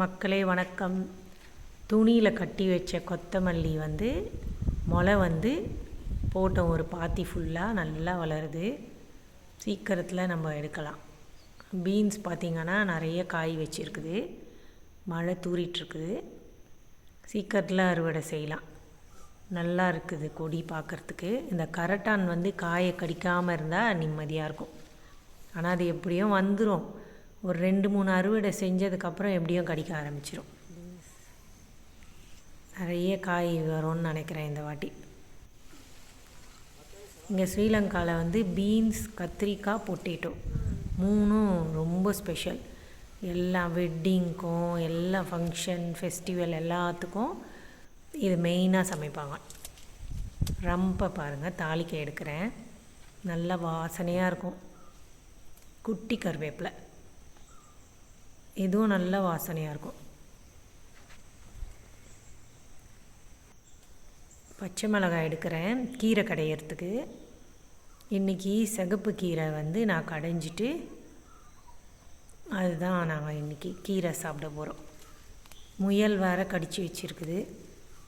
மக்களே வணக்கம். துணியில் கட்டி வச்ச கொத்தமல்லி வந்து முளை வந்து போட்டோம். ஒரு பாத்தி ஃபுல்லாக நல்லா வளருது. சீக்கிரத்தில் நம்ம எடுக்கலாம். பீன்ஸ் பார்த்திங்கன்னா நிறைய காய் வச்சுருக்குது. மழை தூறிட்டுருக்குது. சீக்கிரத்தில் அறுவடை செய்யலாம். நல்லா இருக்குது கொடி பார்க்குறதுக்கு இந்த கரட்டான் வந்து காயை கடிக்காமல் இருந்தால் நிம்மதியாக இருக்கும். ஆனால் அது எப்படியும் வந்துடும் ஒரு ரெண்டு மூணு அறுவடை செஞ்சதுக்கப்புறம் எப்படியும் கடிக்க ஆரம்பிச்சிடும் நிறைய காய் வரும்னு நினைக்கிறேன் இந்த வாட்டி. இங்கே ஸ்ரீலங்காவில் வந்து பீன்ஸ் கத்திரிக்காய் பொட்டேட்டோ. மூணும் ரொம்ப ஸ்பெஷல். எல்லா வெட்டிங்க்கும் எல்லா ஃபங்க்ஷன் ஃபெஸ்டிவல் எல்லாத்துக்கும் இது மெயினாக சமைப்பாங்க. ரம்பை பாருங்கள் தாளிக்க எடுக்கிறேன். நல்ல வாசனையாக இருக்கும். குட்டி கருவேப்பிலை. இதுவும் நல்ல வாசனையாக இருக்கும். பச்சை மிளகாய் எடுக்கிறேன் கீரை கடையிறதுக்கு. இன்றைக்கி சிகப்பு கீரை வந்து நான் கடைஞ்சிட்டு அதுதான் நாங்கள் இன்றைக்கி கீரை சாப்பிட போகிறோம் முயல் வேறு கடித்து வச்சுருக்குது.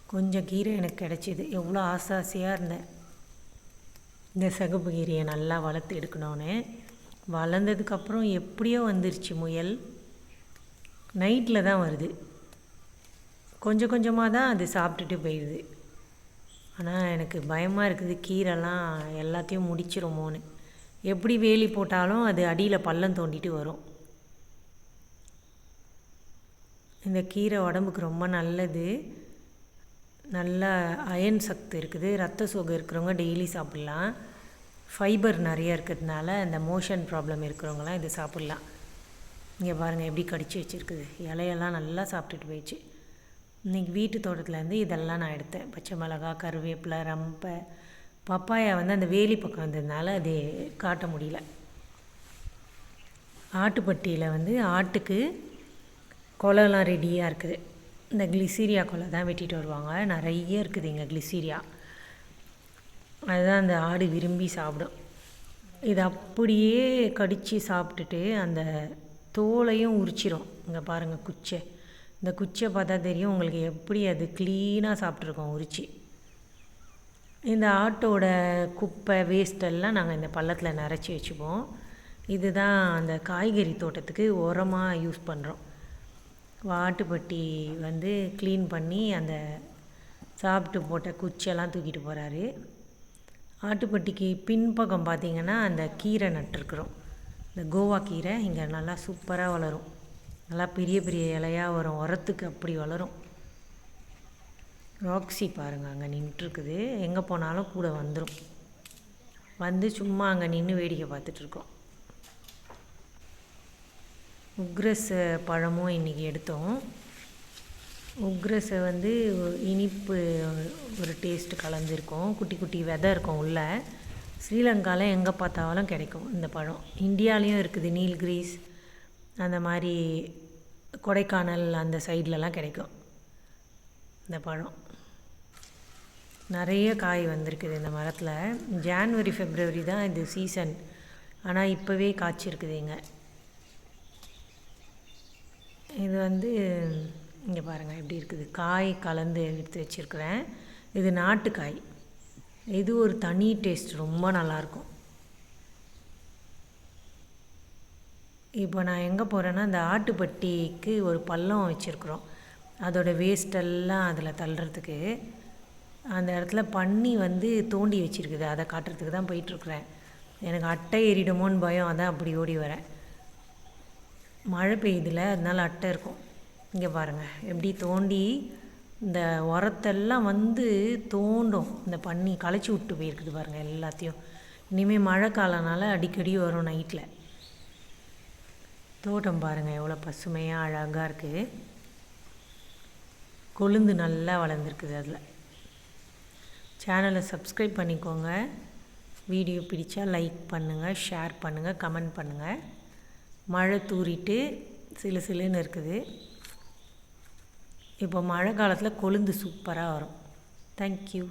கொஞ்சம் கீரை எனக்கு கிடச்சிது. எவ்வளோ ஆசை ஆசையாக இருந்தேன். இந்த சிகப்பு கீரையை நல்லா வளர்த்து எடுக்கணும்னு. வளர்ந்ததுக்கப்புறம் எப்படியோ வந்துருச்சு முயல். நைட்டில் தான் வருது. கொஞ்சம் கொஞ்சமாக தான் அது சாப்பிட்டுட்டு போயிடுது. ஆனால் எனக்கு பயமாக இருக்குது. கீரைலாம் எல்லாத்தையும் முடிச்சிருமோன்னு. எப்படி வேலி போட்டாலும் அது அடியில் பள்ளம் தோண்டிட்டு வரும். இந்த கீரை உடம்புக்கு ரொம்ப நல்லது. நல்ல அயன் சக்தி இருக்குது. ரத்த சோகை இருக்கிறவங்க டெய்லி சாப்பிட்லாம். ஃபைபர் நிறைய இருக்கிறதுனால இந்த மோஷன் ப்ராப்ளம் இருக்கிறவங்களாம் இதை சாப்பிட்லாம். இங்கே பாருங்கள் எப்படி கடிச்சு வச்சுருக்குது. இலையெல்லாம் நல்லா சாப்பிட்டுட்டு போயிடுச்சு. இன்றைக்கி வீட்டு தோட்டத்துலேருந்து இதெல்லாம் நான் எடுத்தேன். பச்சை மிளகா கருவேப்பிலை ரம்பை பப்பாயா வந்து அந்த வேலி பக்கம் வந்ததுனால அது காட்ட முடியல. ஆட்டுப்பட்டியில் வந்து ஆட்டுக்கு கொலைலாம் ரெடியாக இருக்குது. இந்த கிளிசீரியா கொலை தான் வெட்டிட்டு வருவாங்க. நிறைய இருக்குது இங்கே கிளிசீரியா. அதுதான் அந்த ஆடு விரும்பி சாப்பிடும். இது அப்படியே கடித்து சாப்பிட்டுட்டு அந்த தோலையும் உரிச்சிரும். இங்கே பாருங்கள் குச்சை. இந்த குச்சை பார்த்தா தெரியும் உங்களுக்கு எப்படி அது க்ளீனாக சாப்பிட்ருக்கோம் உரிச்சு. இந்த ஆட்டோட குப்பை வேஸ்டெல்லாம் நாங்கள் இந்த பள்ளத்தில் நிறச்சி வச்சுப்போம். இதுதான் அந்த காய்கறி தோட்டத்துக்கு உரமாக யூஸ் பண்ணுறோம் வாட்டுப்பட்டி வந்து க்ளீன் பண்ணி அந்த சாப்பிட்டு போட்ட குச்செல்லாம் தூக்கிட்டு போகிறாரு ஆட்டுப்பட்டிக்கு பின்பக்கம் பார்த்திங்கன்னா அந்த கீரை நட்டுருக்குறோம் இந்த கோவா கீரை இங்கே நல்லா சூப்பராக வளரும். நல்லா பெரிய பெரிய இலையாக வரும். உரத்துக்கு அப்படி வளரும். ராக்ஸி பாருங்கள் அங்கே நின்றுருக்குது எங்கே போனாலும் கூட வந்துடும் வந்து சும்மா அங்கே நின்று வேடிக்கை பார்த்துட்ருக்கோம் உக்ரஸ் பழமும் இன்றைக்கி எடுத்தோம். உக்ரஸை வந்து இனிப்பு ஒரு டேஸ்ட்டு கலந்துருக்கும். குட்டி குட்டி விதை இருக்கும் உள்ளே. ஸ்ரீலங்காவில் எங்கே பார்த்தாலும் கிடைக்கும் இந்த பழம். இந்தியாலேயும் இருக்குது நீல்கிரீஸ் அந்த மாதிரி கொடைக்கானல் அந்த சைட்லலாம் கிடைக்கும் இந்த பழம். நிறைய காய் வந்திருக்குது இந்த மரத்தில். ஜான்வரி ஃபெப்ரவரி தான் இது சீசன் ஆனால் இப்போவே காய்ச்சிருக்குதுங்க இது வந்து இங்கே பாருங்கள் எப்படி இருக்குது. காய் கலந்து எடுத்து வச்சுருக்குறேன். இது நாட்டுக்காய். இது ஒரு தனி டேஸ்ட் ரொம்ப நல்லாயிருக்கும். இப்போ நான் எங்கே போகிறேன்னா இந்த ஆட்டுப்பட்டிக்கு ஒரு பள்ளம் வச்சுருக்குறோம். அதோடய வேஸ்டெல்லாம் அதில் தள்ளுறதுக்கு. அந்த இடத்துல பண்ணி வந்து தோண்டி வச்சுருக்குது. அதை காட்டுறதுக்கு தான் போயிட்டுருக்குறேன். எனக்கு அட்டை ஏறிடுமோன்னு பயம். அதான் அப்படி ஓடி வரேன். மழை பெய்யுதுல அதனால் அட்டை இருக்கும். இங்கே பாருங்கள் எப்படி தோண்டி இந்த உரத்தெல்லாம் வந்து தோண்டும். இந்த பண்ணி களைச்சி விட்டு போயிருக்குது பாருங்கள் எல்லாத்தையும். இனிமேல் மழை காலனால அடிக்கடி வரும் நைட்டில் தோட்டம் பாருங்கள் எவ்வளோ பசுமையாக அழகாக இருக்குது கொழுந்து நல்லா வளர்ந்துருக்குது அதில். சேனலை சப்ஸ்கிரைப் பண்ணிக்கோங்க. வீடியோ பிடிச்சா லைக் பண்ணுங்கள் ஷேர் பண்ணுங்கள் கமெண்ட் பண்ணுங்கள் மழை தூரிட்டு சிலு சிலுன்னு இருக்குது. இப்போ மழை காலத்தில் கொழுந்து சூப்பராக வரும். தேங்க்யூ